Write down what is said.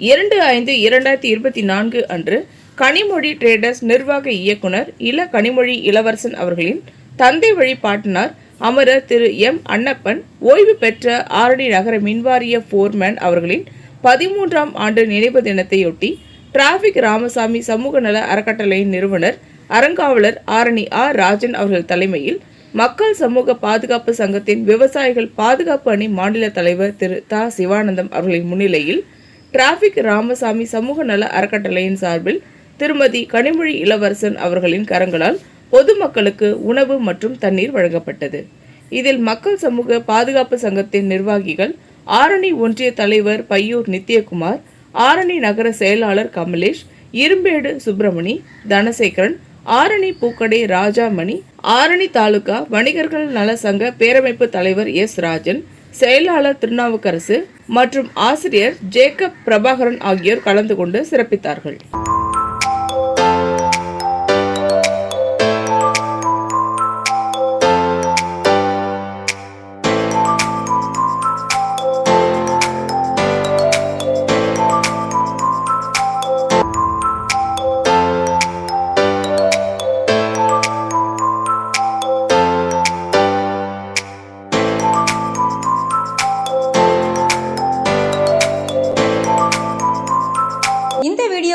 இரண்டு ஐந்து இரண்டாயிரத்தி இருபத்தி நான்கு அன்று கனிமொழி டிரேடர்ஸ் நிர்வாக இயக்குனர் இள கனிமொழி இளவரசன் அவர்களின் தந்தை வழி பாட்டனார் அமரர் திரு எம் அன்னப்பன் ஓய்வு பெற்ற ஆரணி நகர மின்வாரிய போர்மேன் அவர்களின் பதிமூன்றாம் ஆண்டு நினைவு தினத்தையொட்டி டிராபிக் ராமசாமி சமூக நல அறக்கட்டளையின் நிறுவனர் அறங்காவலர் ஆரணி ஆர் ராஜன் அவர்கள் தலைமையில் மக்கள் சமூக பாதுகாப்பு சங்கத்தின் விவசாயிகள் பாதுகாப்பு அணி மாநில தலைவர் திரு தா சிவானந்தம் அவர்களின் முன்னிலையில் டிராபிக் ராமசாமி சமூக நல அறக்கட்டளையின் சார்பில் திருமதி கனிமொழி இளவரசன் அவர்களின் கரங்களால் பொதுமக்களுக்கு உணவு மற்றும் தண்ணீர் வழங்கப்பட்டது. இதில் மக்கள் சமூக பாதுகாப்பு சங்கத்தின் நிர்வாகிகள் ஆரணி ஒன்றிய தலைவர் பையூர் நித்யகுமார் ஆரணி நகர செயலாளர் கமலேஷ் இரும்பேடு சுப்பிரமணி தனசேகரன் ஆரணி பூக்கடை ராஜாமணி ஆரணி தாலுகா வணிகர்கள் நல சங்க பேரமைப்பு தலைவர் எஸ். ராஜன் செயலாளர் திருநாவுக்கரசு மற்றும் ஆசிரியர் ஜேக்கப் பிரபாகரன் ஆகியோர் கலந்து கொண்டு சிறப்பித்தார்கள்.